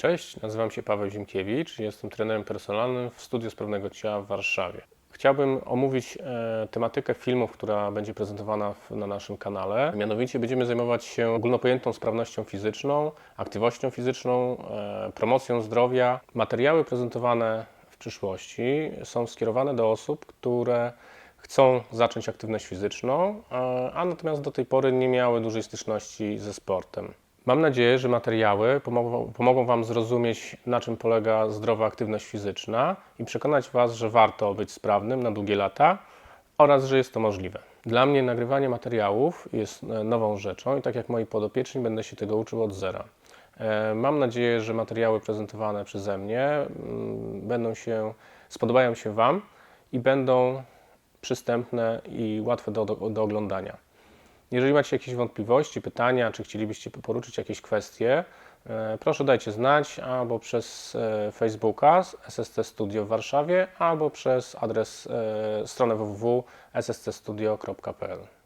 Cześć, nazywam się Paweł Zimkiewicz, jestem trenerem personalnym w Studiu Sprawnego Ciała w Warszawie. Chciałbym omówić e, tematykę filmów, która będzie prezentowana w, na naszym kanale. Mianowicie będziemy zajmować się ogólnopojętą sprawnością fizyczną, aktywnością fizyczną, e, promocją zdrowia. Materiały prezentowane w przyszłości są skierowane do osób, które chcą zacząć aktywność fizyczną, a, a natomiast do tej pory nie miały dużej styczności ze sportem. Mam nadzieję, że materiały pomogą, pomogą Wam zrozumieć, na czym polega zdrowa aktywność fizyczna i przekonać Was, że warto być sprawnym na długie lata oraz, że jest to możliwe. Dla mnie nagrywanie materiałów jest e, nową rzeczą i tak jak moi podopieczni, będę się tego uczył od zera. E, Mam nadzieję, że materiały prezentowane przeze mnie mm, będą się, spodobają się Wam i będą przystępne i łatwe do, do, do oglądania. Jeżeli macie jakieś wątpliwości, pytania, czy chcielibyście poruczyć jakieś kwestie, e, proszę dajcie znać albo przez e, Facebooka SSC Studio w Warszawie, albo przez adres e, stronę www.sscstudio.pl.